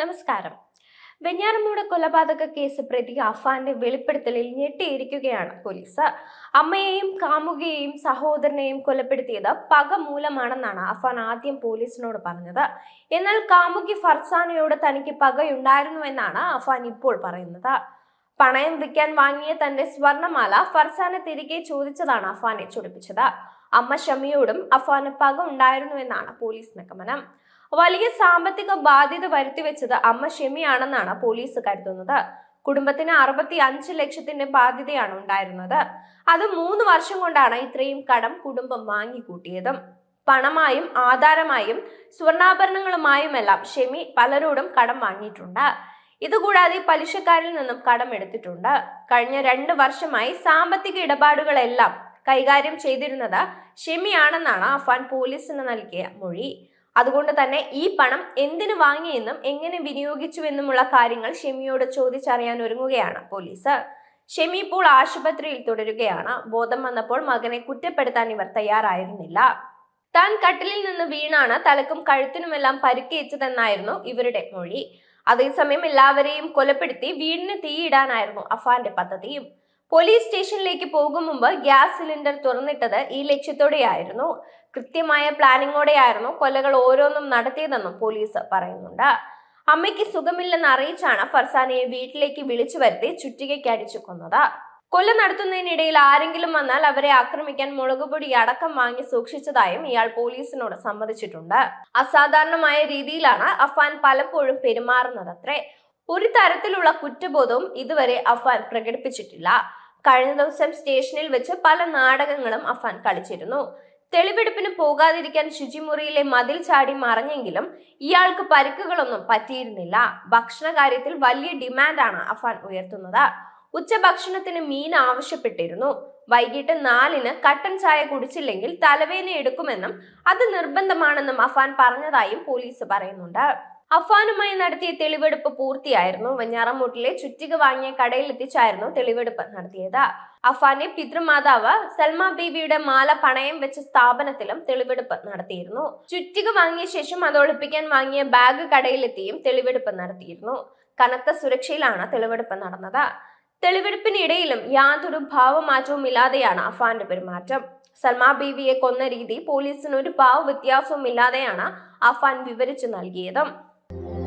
നമസ്കാരം. വെഞ്ഞാറമ്മൂട് കൊലപാതക കേസ് പ്രതി അഫാന്റെ വെളിപ്പെടുത്തലിൽ ഞെട്ടിയിരിക്കുകയാണ് പോലീസ്. അമ്മയെയും കാമുകയെയും സഹോദരനെയും കൊലപ്പെടുത്തിയത് പക മൂലമാണെന്നാണ് അഫാൻ ആദ്യം പോലീസിനോട് പറഞ്ഞത്. എന്നാൽ കാമുകി ഫർസാനയോട് തനിക്ക് പകയുണ്ടായിരുന്നുവെന്നാണ് അഫാൻ ഇപ്പോൾ പറയുന്നത്. പണയം വിൽക്കാൻ വാങ്ങിയ തന്റെ സ്വർണമാല ഫർസാനെ തിരികെ ചോദിച്ചതാണ് അഫാനെ ചൊടിപ്പിച്ചത്. അമ്മ ഷമിയോടും അഫാന് പക ഉണ്ടായിരുന്നുവെന്നാണ് പോലീസ് നിഗമനം. വലിയ സാമ്പത്തിക ബാധ്യത വരുത്തിവെച്ചത് അമ്മ ഷെമിയാണെന്നാണ് പോലീസ് കരുതുന്നത്. കുടുംബത്തിന് അറുപത്തി അഞ്ച് ലക്ഷത്തിന്റെ ബാധ്യതയാണ് ഉണ്ടായിരുന്നത്. അത് മൂന്ന് വർഷം കൊണ്ടാണ് ഇത്രയും കടം കുടുംബം വാങ്ങിക്കൂട്ടിയതും. പണമായും ആധാരമായും സ്വർണാഭരണങ്ങളുമായുമെല്ലാം ഷെമി പലരോടും കടം വാങ്ങിയിട്ടുണ്ട്. ഇതുകൂടാതെ പലിശക്കാരിൽ നിന്നും കടം എടുത്തിട്ടുണ്ട്. കഴിഞ്ഞ രണ്ട് വർഷമായി സാമ്പത്തിക ഇടപാടുകളെല്ലാം കൈകാര്യം ചെയ്തിരുന്നത് ഷെമിയാണെന്നാണ് അഫാൻ പോലീസിന് നൽകിയ മൊഴി. അതുകൊണ്ട് തന്നെ ഈ പണം എന്തിനു വാങ്ങിയെന്നും എങ്ങനെ വിനിയോഗിച്ചുവെന്നുമുള്ള കാര്യങ്ങൾ ഷെമിയോട് ചോദിച്ചറിയാൻ ഒരുങ്ങുകയാണ് പോലീസ്. ഷെമി ഇപ്പോൾ ആശുപത്രിയിൽ തുടരുകയാണ്. ബോധം വന്നപ്പോൾ മകനെ കുറ്റപ്പെടുത്താൻ ഇവർ തയ്യാറായിരുന്നില്ല. താൻ കട്ടിലിൽ നിന്ന് വീണാണ് തലക്കും കഴുത്തിനുമെല്ലാം പരിക്കേറ്റതെന്നായിരുന്നു ഇവരുടെ മൊഴി. അതേസമയം എല്ലാവരെയും കൊലപ്പെടുത്തി വീടിന് തീയിടാനായിരുന്നു അഫാന്റെ പദ്ധതിയും പോലീസ് സ്റ്റേഷനിലേക്ക് പോകും മുമ്പ് ഗ്യാസ് സിലിണ്ടർ തുറന്നിട്ടത് ഈ ലക്ഷ്യത്തോടെയായിരുന്നു. കൃത്യമായ പ്ലാനിങ്ങോടെയായിരുന്നു കൊലകൾ ഓരോന്നും നടത്തിയതെന്നും പോലീസ് പറയുന്നുണ്ട്. അമ്മയ്ക്ക് സുഖമില്ലെന്ന് അറിയിച്ചാണ് ഫർസാനയെ വീട്ടിലേക്ക് വിളിച്ചു വരുത്തി ചുറ്റികയ്ക്ക് അടിച്ചു കൊന്നത്. കൊല നടത്തുന്നതിനിടയിൽ ആരെങ്കിലും വന്നാൽ അവരെ ആക്രമിക്കാൻ മുളകുപൊടി അടക്കം വാങ്ങി സൂക്ഷിച്ചതായും ഇയാൾ പോലീസിനോട് സമ്മതിച്ചിട്ടുണ്ട്. അസാധാരണമായ രീതിയിലാണ് അഫാൻ പലപ്പോഴും പെരുമാറുന്നതത്രേ. ഒരു തരത്തിലുള്ള കുറ്റബോധവും ഇതുവരെ അഫാൻ പ്രകടിപ്പിച്ചിട്ടില്ല. കഴിഞ്ഞ ദിവസം സ്റ്റേഷനിൽ വെച്ച് പല നാടകങ്ങളും അഫാൻ കളിച്ചിരുന്നു. തെളിവെടുപ്പിന് പോകാതിരിക്കാൻ ശുചിമുറിയിലെ മതിൽ ചാടി മറഞ്ഞെങ്കിലും ഇയാൾക്ക് പരിക്കുകളൊന്നും പറ്റിയിരുന്നില്ല. ഭക്ഷണ കാര്യത്തിൽ വലിയ ഡിമാൻഡാണ് അഫാൻ ഉയർത്തുന്നത്. ഉച്ചഭക്ഷണത്തിന് മീൻ ആവശ്യപ്പെട്ടിരുന്നു. വൈകിട്ട് നാലിന് കട്ടൻ ചായ കുടിച്ചില്ലെങ്കിൽ തലവേദന എടുക്കുമെന്നും അത് നിർബന്ധമാണെന്നും അഫാൻ പറഞ്ഞതായും പോലീസ് പറയുന്നുണ്ട്. അഫാനുമായി നടത്തിയ തെളിവെടുപ്പ് പൂർത്തിയായിരുന്നു. വെഞ്ഞാറമൂട്ടിലെ ചുറ്റിക വാങ്ങിയ കടയിൽ എത്തിച്ചായിരുന്നു തെളിവെടുപ്പ് നടത്തിയത്. അഫാന്റെ പിതൃമാതാവ് സൽമ ബീവിയുടെ മാല പണയം വെച്ച സ്ഥാപനത്തിലും തെളിവെടുപ്പ് നടത്തിയിരുന്നു. ചുറ്റിക വാങ്ങിയ ശേഷം അത് ഒളിപ്പിക്കാൻ വാങ്ങിയ ബാഗ് കടയിലെത്തിയും തെളിവെടുപ്പ് നടത്തിയിരുന്നു. കനത്ത സുരക്ഷയിലാണ് തെളിവെടുപ്പ് നടന്നത്. തെളിവെടുപ്പിനിടയിലും യാതൊരു ഭാവമാറ്റവും ഇല്ലാതെയാണ് അഫാന്റെ പെരുമാറ്റം. സൽമ ബീവിയെ കൊന്ന രീതി പോലീസിന് ഒരു ഭാവ വ്യത്യാസവും ഇല്ലാതെയാണ് അഫാൻ വിവരിച്ചു നൽകിയത്. Thank.